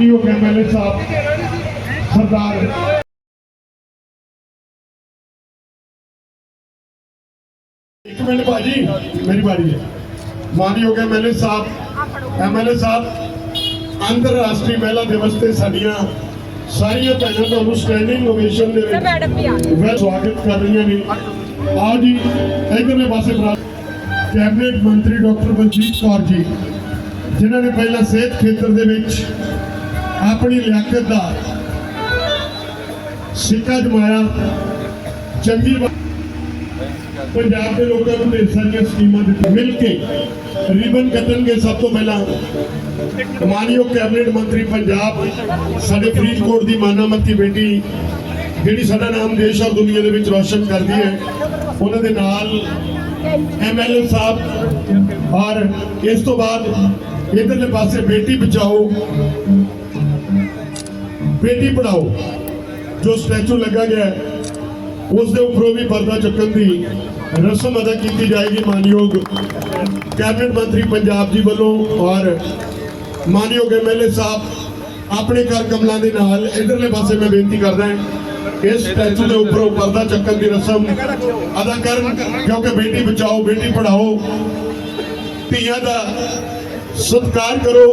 ਮਾਨਯੋਗ ਐਮਐਲਏ ਸਾਹਿਬ ਸਰਦਾਰ। ਇੱਕ ਮਿੰਟ ਭਾਜੀ ਮੇਰੀ ਵਾਰੀ ਹੈ ਮਾਨਯੋਗ ਐਮਐਲਏ ਸਾਹਿਬ ਐਮਐਲਏ ਸਾਹਿਬ ਅੰਤਰਰਾਸ਼ਟਰੀ ਮਹਿਲਾ ਦਿਵਸ ਤੇ ਸਾਡੀਆਂ ਸਾਰੀਆਂ ਭੈਣਾਂ ਤੁਹਾਨੂੰ ਸਟੈਂਡਿੰਗ ਓਵੇਸ਼ਨ ਦੇ ਵਿੱਚ ਮੈਡਮ ਵੀ ਆ ਮੈਂ ਸਵਾਗਤ ਕਰ ਰਹੀਆਂ ਨੇ। ਆਓ ਜੀ ਇਧਰਲੇ ਪਾਸੇ ਕੈਬਨਿਟ ਮੰਤਰੀ ਡਾਕਟਰ ਬਲਜੀਤ ਕੌਰ ਜੀ ਜਿਨ੍ਹਾਂ ਨੇ ਪਹਿਲਾਂ ਸਿਹਤ ਖੇਤਰ ਦੇ ਵਿੱਚ ਆਪਣੀ ਲਿਆਕਤ ਦਾ ਸਿੱਕਾ ਜਮਾਇਆ। ਚੰਗੀ ਪੰਜਾਬ ਦੇ ਲੋਕਾਂ ਨੂੰ ਢੇਰ ਸਾਰੀਆਂ ਸਕੀਮਾਂ ਦਿੱਤੀਆਂ। ਮਿਲ ਕੇ ਰਿਬਨ ਕੱਟਣਗੇ ਸਭ ਤੋਂ ਪਹਿਲਾਂ। ਮਾਨਯੋਗ ਕੈਬਨਿਟ ਮੰਤਰੀ ਪੰਜਾਬ, ਸਾਡੇ ਫਰੀਦਕੋਟ ਦੀ ਮਾਨਾਮਤੀ ਬੇਟੀ, ਜਿਹੜੀ ਸਾਡਾ ਨਾਮ ਦੇਸ਼ ਔਰ ਦੁਨੀਆ ਦੇ ਵਿੱਚ ਰੌਸ਼ਨ ਕਰਦੀ ਹੈ, ਉਹਨਾਂ ਦੇ ਨਾਲ ਐਮਐਲਏ ਸਾਹਿਬ ਔਰ ਇਸ ਤੋਂ ਬਾਅਦ ਇਧਰਲੇ ਪਾਸੇ ਬੇਟੀ ਬਚਾਓ। ਬੇਟੀ ਪੜਾਓ, ਜੋ ਸਟੈਚੂ ਲੱਗਾ ਗਿਆ ਉਸ ਦੇ ਉੱਪਰੋਂ ਵੀ ਪਰਦਾ ਚੁੱਕਣ ਦੀ ਰਸਮ ਅਦਾ ਕੀਤੀ ਜਾਏਗੀ ਮਾਨਯੋਗ ਕੈਬਨਿਟ ਮੰਤਰੀ ਪੰਜਾਬ ਜੀ ਵੱਲੋਂ ਔਰ ਮਾਨਯੋਗ ਐਮਐਲਏ ਸਾਹਿਬ ਆਪਣੇ ਘਰ ਕਮਲਾਂ ਦੇ ਨਾਲ ਇਧਰਲੇ ਪਾਸੇ ਮੈਂ ਬੇਨਤੀ ਕਰਦਾ ਇਸ ਸਟੈਚੂ ਦੇ ਉੱਪਰੋਂ ਪਰਦਾ ਚੱਕਣ ਦੀ ਰਸਮ ਅਦਾ ਕਰਨ, ਕਿਉਂਕਿ ਬੇਟੀ ਬਚਾਓ, ਬੇਟੀ ਪੜਾਓ, ਧੀਆਂ ਦਾ ਸਤਿਕਾਰ ਕਰੋ,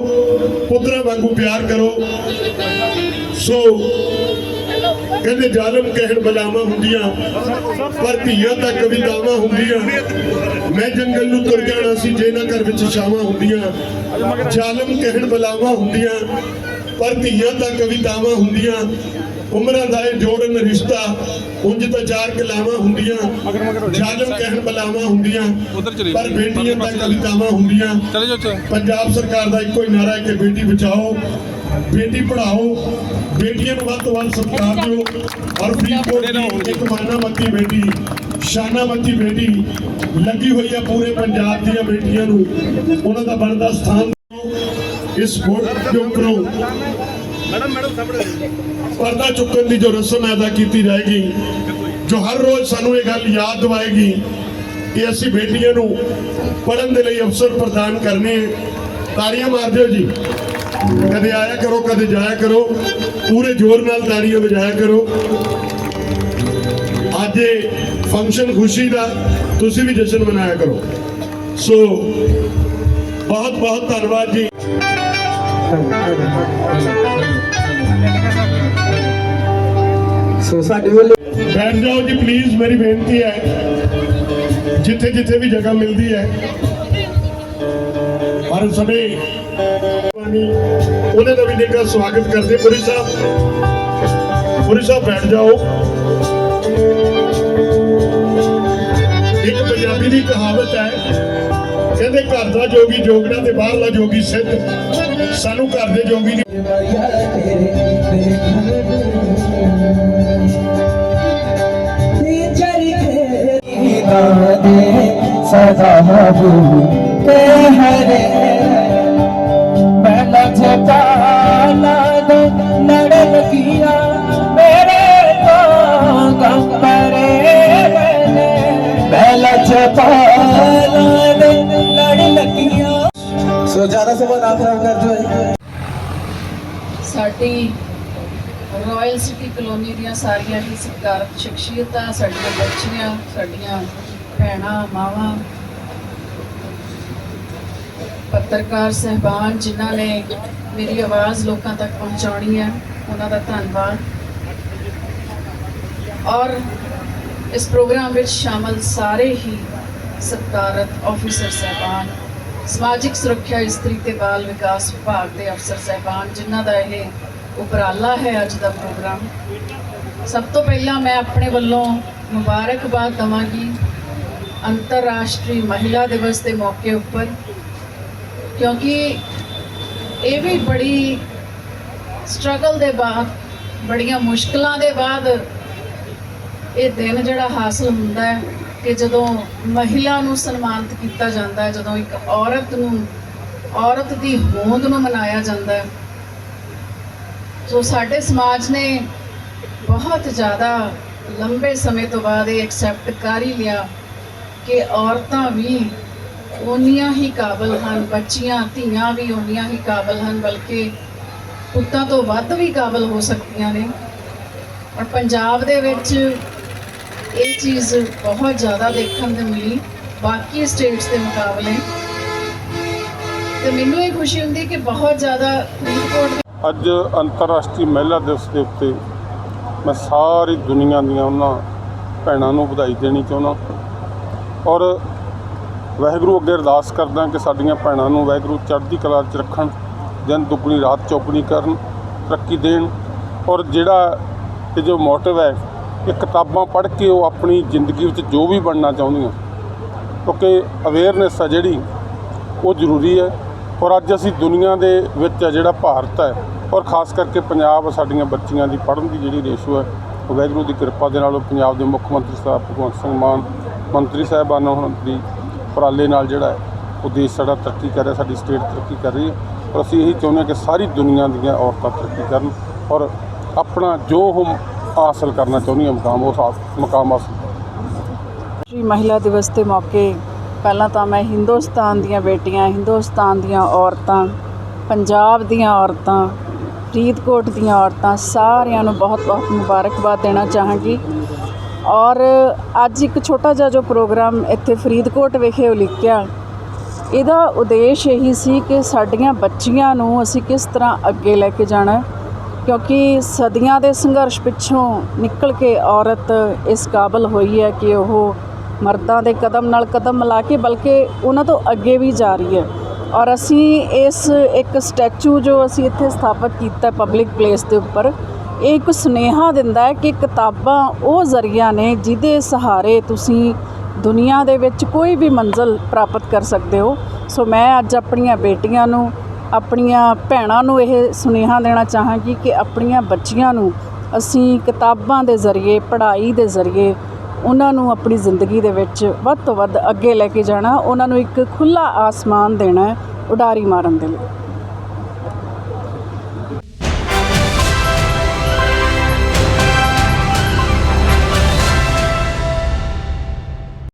ਪੁੱਤਰਾਂ ਵਾਂਗੂ ਪਿਆਰ ਕਰੋ। ਸੋ, ਕਹਿੰਦੇ ਜ਼ਾਲਮ ਕਹਿਣ ਬਲਾਵਾਂ ਹੁੰਦੀਆਂ, ਪਰ ਧੀਆਂ ਤਾਂ ਕਵਿਤਾਵਾਂ ਹੁੰਦੀਆਂ। ਮੈਂ ਜੰਗਲ ਨੂੰ ਤੁਰ ਜਾਣਾ ਸੀ ਜੇ ਨਾ ਘਰ ਵਿੱਚ ਛਾਵਾਂ ਹੁੰਦੀਆਂ। ਜ਼ਾਲਮ ਕਹਿਣ ਬਲਾਵਾਂ ਹੁੰਦੀਆਂ, ਪਰ ਧੀਆਂ ਤਾਂ ਕਵਿਤਾਵਾਂ ਹੁੰਦੀਆਂ। ਉਮਰਾਂ ਦਾ ਇਹ ਜੋੜਨ ਰਿਸ਼ਤਾ ਉਂਝ ਤਾਂ ਚਾਰ ਕਲਾਵਾਂ ਹੁੰਦੀਆਂ ਜ਼ਾਲਮ ਕਹਿਣ ਬਲਾਵਾਂ ਹੁੰਦੀਆਂ ਪਰ ਬੇਟੀਆਂ ਤਾਂ ਕਵਿਤਾਵਾਂ ਹੁੰਦੀਆਂ। ਚਲੇ ਜਾਓ ਉੱਥੇ। ਪੰਜਾਬ ਸਰਕਾਰ ਦਾ ਇੱਕੋ ਹੀ ਨਾਰਾ ਹੈ ਕਿ ਬੇਟੀ ਬਚਾਓ ਬੇਟੀ ਪੜਾਓ ਬੇਟੀਆਂ ਨੂੰ ਵੱਧ ਤੋਂ ਵੱਧ ਸਤਿਕਾਰ ਦਿਓ। ਔਰ ਫਰੀਦਕੋਟ ਦੀ ਇੱਕ ਮਾਨਾਮਤੀ ਬੇਟੀ ਸ਼ਾਨਾਮਤੀ ਬੇਟੀ ਲੱਗੀ ਹੋਈ ਹੈ ਪੂਰੇ ਪੰਜਾਬ ਦੀਆਂ ਬੇਟੀਆਂ ਨੂੰ। ਉਹਨਾਂ ਦਾ ਬਣਦਾ ਸਥਾਨ। ਇਸ ਵੋਟ ਮੈਡਮ ਉੱਪਰੋਂ ਪਰਦਾ ਚੁੱਕਣ ਦੀ ਜੋ ਰਸਮ ਅਦਾ ਕੀਤੀ ਜਾਏਗੀ, ਜੋ ਹਰ ਰੋਜ਼ ਸਾਨੂੰ ਇਹ ਗੱਲ ਯਾਦ ਦਿਵਾਏਗੀ ਕਿ ਅਸੀਂ ਬੇਟੀਆਂ ਨੂੰ ਪੜਨ ਦੇ ਲਈ ਅਵਸਰ ਪ੍ਰਦਾਨ ਕਰਨੇ ਤਾੜੀਆਂ ਮਾਰ ਦਿਓ ਜੀ। ਕਦੇ ਆਇਆ ਕਰੋ, ਕਦੇ ਜਾਇਆ ਕਰੋ। ਪੂਰੇ ਜ਼ੋਰ ਨਾਲ ਤਾੜੀਆਂ ਵਜਾਇਆ ਕਰੋ। ਅੱਜ ਫੰਕਸ਼ਨ ਖੁਸ਼ੀ ਦਾ, ਤੁਸੀਂ ਵੀ ਜਸ਼ਨ ਮਨਾਇਆ ਕਰੋ। ਸੋ ਬਹੁਤ ਬਹੁਤ ਧੰਨਵਾਦ ਜੀ। ਸੋ ਸਾਡੇ ਵੱਲੋਂ ਬੈਠ ਜਾਓ ਜੀ ਪਲੀਜ਼ ਮੇਰੀ ਬੇਨਤੀ ਹੈ। ਜਿੱਥੇ ਜਿੱਥੇ ਵੀ ਜਗ੍ਹਾ ਮਿਲਦੀ ਹੈ ਪਰ ਸਾਡੇ ਉਹਨਾਂ ਦਾ ਵੀ ਨਿੱਘਾ ਸਵਾਗਤ ਕਰਦੇ ਪੁਰੀ ਸਾਹਿਬ ਪੁਰੀ ਸਾਹਿਬ ਬੈਠ ਜਾਓ। ਇੱਕ ਕਹਾਵਤ ਹੈ, ਕਹਿੰਦੇ ਘਰ ਦਾ ਜੋਗੀ ਜੋਗਣਾ ਤੇ ਬਾਹਰਲਾ ਜੋਗੀ ਸਿੱਧ। ਸਾਨੂੰ ਘਰ ਦੇ ਜੋਗੀ ਦੀ ਸਦਾ ਕੇ ਹਰੇ ਪਹਿਲਾ ਛਪਾਲਾ ਦੇ ਸੋ ਜ਼ਿਆਦਾ ਸਮਾਂ ਨਾ ਖਰਾਬ ਕਰ ਜੋ। ਸਾਡੀ ਰਾਇਲ ਸਿਟੀ ਕਲੋਨੀ ਦੀਆਂ ਸਾਰੀਆਂ ਹੀ ਸਤਿਕਾਰਤ ਸ਼ਖਸੀਅਤਾਂ, ਸਾਡੀਆਂ ਬੱਚੀਆਂ, ਸਾਡੀਆਂ ਭੈਣਾਂ, ਮਾਵਾਂ, ਪੱਤਰਕਾਰ ਸਹਿਬਾਨ, ਜਿਨ੍ਹਾਂ ਨੇ ਮੇਰੀ ਆਵਾਜ਼ ਲੋਕਾਂ ਤੱਕ ਪਹੁੰਚਾਉਣੀ ਹੈ, ਉਹਨਾਂ ਦਾ ਧੰਨਵਾਦ। ਔਰ ਇਸ ਪ੍ਰੋਗਰਾਮ ਵਿੱਚ ਸ਼ਾਮਲ ਸਾਰੇ ਹੀ ਸਤਿਕਾਰਤ ਆਫੀਸਰ ਸਹਿਬਾਨ, ਸਮਾਜਿਕ ਸੁਰੱਖਿਆ ਇਸਤਰੀ ਤੇ ਬਾਲ ਵਿਕਾਸ ਵਿਭਾਗ ਦੇ ਅਫਸਰ ਸਹਿਬਾਨ, ਜਿਨ੍ਹਾਂ ਦਾ ਇਹ ਉਪਰਾਲਾ ਹੈ ਅੱਜ ਦਾ ਪ੍ਰੋਗਰਾਮ। ਸਭ ਤੋਂ ਪਹਿਲਾਂ ਮੈਂ ਆਪਣੇ ਵੱਲੋਂ ਮੁਬਾਰਕਬਾਦ ਦਵਾਂਗੀ ਅੰਤਰਰਾਸ਼ਟਰੀ ਮਹਿਲਾ ਦਿਵਸ ਦੇ ਮੌਕੇ ਉੱਪਰ, ਕਿਉਂਕਿ ਇਹ ਵੀ ਬੜੀ ਸਟਰਗਲ ਦੇ ਬਾਅਦ, ਬੜੀਆਂ ਮੁਸ਼ਕਲਾਂ ਦੇ ਬਾਅਦ ਇਹ ਦਿਨ ਜਿਹੜਾ ਹਾਸਲ ਹੁੰਦਾ ਹੈ ਕਿ ਜਦੋਂ ਮਹਿਲਾ ਨੂੰ ਸਨਮਾਨਿਤ ਕੀਤਾ ਜਾਂਦਾ ਹੈ, ਜਦੋਂ ਇੱਕ ਔਰਤ ਨੂੰ, ਔਰਤ ਦੀ ਹੋਂਦ ਨੂੰ ਮਨਾਇਆ ਜਾਂਦਾ ਹੈ, ਸੋ ਸਾਡੇ ਸਮਾਜ ਨੇ ਬਹੁਤ ਜ਼ਿਆਦਾ ਲੰਬੇ ਸਮੇਂ ਤੋਂ ਬਾਅਦ ਇਹ ਐਕਸੈਪਟ ਕਰ ਹੀ ਲਿਆ ਕਿ ਔਰਤਾਂ ਵੀ ਓਨੀਆਂ ਹੀ ਕਾਬਲ ਹਨ, ਬੱਚੀਆਂ, ਧੀਆਂ ਵੀ ਓਨੀਆਂ ਹੀ ਕਾਬਲ ਹਨ, ਬਲਕਿ ਪੁੱਤਾਂ ਤੋਂ ਵੱਧ ਵੀ ਕਾਬਲ ਹੋ ਸਕਦੀਆਂ ਨੇ। ਔਰ ਪੰਜਾਬ ਦੇ ਵਿੱਚ ਇਹ ਚੀਜ਼ ਬਹੁਤ ਜ਼ਿਆਦਾ ਦੇਖਣ ਨੂੰ ਮਿਲੀ। ਬਾਕੀ ਸਟੇਟਸ ਦੇ ਮੁਕਾਬਲੇ। ਤੇ ਮੈਨੂੰ ਇਹ ਖੁਸ਼ੀ ਹੁੰਦੀ ਕਿ ਬਹੁਤ ਜ਼ਿਆਦਾ ਫਰੀਦਕੋਟ ਅੱਜ ਅੰਤਰਰਾਸ਼ਟਰੀ ਮਹਿਲਾ ਦਿਵਸ ਦੇ ਉੱਤੇ ਮੈਂ ਸਾਰੀ ਦੁਨੀਆ ਦੀਆਂ ਉਹਨਾਂ ਭੈਣਾਂ ਨੂੰ ਵਧਾਈ ਦੇਣੀ ਚਾਹੁੰਦਾ ਔਰ ਵਾਹਿਗੁਰੂ ਅੱਗੇ ਅਰਦਾਸ ਕਰਦਾ ਕਿ ਸਾਡੀਆਂ ਭੈਣਾਂ ਨੂੰ ਵਾਹਿਗੁਰੂ ਚੜ੍ਹਦੀ ਕਲਾ 'ਚ ਰੱਖਣ, ਦਿਨ ਦੁੱਗਣੀ, ਰਾਤ ਚੌਗਣੀ ਕਰਨ, ਤਰੱਕੀ ਦੇਣ। ਔਰ ਜਿਹੜਾ ਇਹ ਜੋ ਮੋਟਿਵ ਹੈ ਇਹ ਕਿਤਾਬਾਂ ਪੜ੍ਹ ਕੇ ਉਹ ਆਪਣੀ ਜ਼ਿੰਦਗੀ ਵਿੱਚ ਜੋ ਵੀ ਬਣਨਾ ਚਾਹੁੰਦੀਆਂ, ਕਿਉਂਕਿ ਅਵੇਅਰਨੈਸ ਆ ਜਿਹੜੀ, ਉਹ ਜ਼ਰੂਰੀ ਹੈ। ਔਰ ਅੱਜ ਅਸੀਂ ਦੁਨੀਆ ਦੇ ਵਿੱਚ ਆ ਜਿਹੜਾ ਭਾਰਤ ਹੈ, ਔਰ ਖਾਸ ਕਰਕੇ ਪੰਜਾਬ ਸਾਡੀਆਂ ਬੱਚੀਆਂ ਦੀ ਪੜ੍ਹਨ ਦੀ ਜਿਹੜੀ ਰੇਸ਼ੋ ਹੈ, ਉਹ ਵਾਹਿਗੁਰੂ ਦੀ ਕਿਰਪਾ ਦੇ ਨਾਲ ਉਹ ਪੰਜਾਬ ਦੇ ਮੁੱਖ ਮੰਤਰੀ ਸਾਹਿਬ ਭਗਵੰਤ ਸਿੰਘ ਮਾਨ, ਮੰਤਰੀ ਸਾਹਿਬਾਨਾਂ ਹੁਣ ਦੀ ਉਪਰਾਲੇ ਨਾਲ ਜਿਹੜਾ ਉਹ ਦੇਸ਼ ਸਾਡਾ ਤਰੱਕੀ ਕਰ ਰਿਹਾ, ਸਾਡੀ ਸਟੇਟ ਤਰੱਕੀ ਕਰ ਰਹੀ ਹੈ। ਔਰ ਅਸੀਂ ਇਹੀ ਚਾਹੁੰਦੇ ਹਾਂ ਕਿ ਸਾਰੀ ਦੁਨੀਆ ਦੀਆਂ ਔਰਤਾਂ ਤਰੱਕੀ ਕਰਨ, ਔਰ ਆਪਣਾ ਜੋ ਉਹ ਹਾਸਲ ਕਰਨਾ ਚਾਹੁੰਦੀਆਂ ਮੁਕਾਮ ਉਹ ਹਾਸ- ਮੁਕਾਮ ਹਾਸਲ ਕਰਨ। ਮਹਿਲਾ ਦਿਵਸ ਦੇ ਮੌਕੇ ਪਹਿਲਾਂ ਤਾਂ ਮੈਂ ਹਿੰਦੁਸਤਾਨ ਦੀਆਂ ਬੇਟੀਆਂ, ਹਿੰਦੁਸਤਾਨ ਦੀਆਂ ਔਰਤਾਂ, ਪੰਜਾਬ ਦੀਆਂ ਔਰਤਾਂ, ਫਰੀਦਕੋਟ ਦੀਆਂ ਔਰਤਾਂ ਸਾਰਿਆਂ ਨੂੰ ਬਹੁਤ-ਬਹੁਤ ਮੁਬਾਰਕਬਾਦ ਦੇਣਾ ਚਾਹਾਂਗੀ ਔਰ ਅੱਜ ਇੱਕ ਛੋਟਾ ਜਿਹਾ ਜੋ ਪ੍ਰੋਗਰਾਮ ਇੱਥੇ ਫਰੀਦਕੋਟ ਵਿਖੇ ਉਲੀਕਿਆ, ਇਹਦਾ ਉਦੇਸ਼ ਇਹੀ ਸੀ ਕਿ ਸਾਡੀਆਂ ਬੱਚੀਆਂ ਨੂੰ ਅਸੀਂ ਕਿਸ ਤਰ੍ਹਾਂ ਅੱਗੇ ਲੈ ਕੇ ਜਾਣਾ ਹੈ। ਕਿਉਂਕਿ ਸਦੀਆਂ ਦੇ ਸੰਘਰਸ਼ ਪਿੱਛੋਂ ਨਿਕਲ ਕੇ ਔਰਤ ਇਸ ਕਾਬਲ ਹੋਈ ਹੈ ਕਿ ਉਹ ਮਰਦਾਂ ਦੇ ਕਦਮ ਨਾਲ ਕਦਮ ਮਿਲਾ ਕੇ, ਬਲਕਿ ਉਹਨਾਂ ਤੋਂ ਅੱਗੇ ਵੀ ਜਾ ਰਹੀ ਹੈ। ਔਰ ਅਸੀਂ ਇਸ ਇੱਕ ਸਟੈਚੂ ਜੋ ਅਸੀਂ ਇੱਥੇ ਸਥਾਪਿਤ ਕੀਤਾ ਪਬਲਿਕ ਪਲੇਸ ਦੇ ਉੱਪਰ, ਇਹ ਇੱਕ ਸੁਨੇਹਾ ਦਿੰਦਾ ਹੈ ਕਿ ਕਿਤਾਬਾਂ ਉਹ ਜ਼ਰੀਆ ਨੇ ਜਿਹਦੇ ਸਹਾਰੇ ਤੁਸੀਂ ਦੁਨੀਆ ਦੇ ਵਿੱਚ ਕੋਈ ਵੀ ਮੰਜ਼ਲ ਪ੍ਰਾਪਤ ਕਰ ਸਕਦੇ ਹੋ। ਸੋ ਮੈਂ ਅੱਜ ਆਪਣੀਆਂ ਬੇਟੀਆਂ ਨੂੰ ਆਪਣੀਆਂ ਭੈਣਾਂ ਨੂੰ ਇਹ ਸੁਨੇਹਾ ਦੇਣਾ ਚਾਹਾਂਗੀ ਕਿ ਆਪਣੀਆਂ ਬੱਚੀਆਂ ਨੂੰ ਅਸੀਂ ਕਿਤਾਬਾਂ ਦੇ ਜ਼ਰੀਏ, ਪੜ੍ਹਾਈ ਦੇ ਜ਼ਰੀਏ ਉਹਨਾਂ ਨੂੰ ਆਪਣੀ ਜ਼ਿੰਦਗੀ ਦੇ ਵਿੱਚ ਵੱਧ ਤੋਂ ਵੱਧ ਅੱਗੇ ਲੈ ਕੇ ਜਾਣਾ, ਉਹਨਾਂ ਨੂੰ ਇੱਕ ਖੁੱਲਾ ਆਸਮਾਨ ਦੇਣਾ ਉਡਾਰੀ ਮਾਰਨ ਦੇ ਲਈ।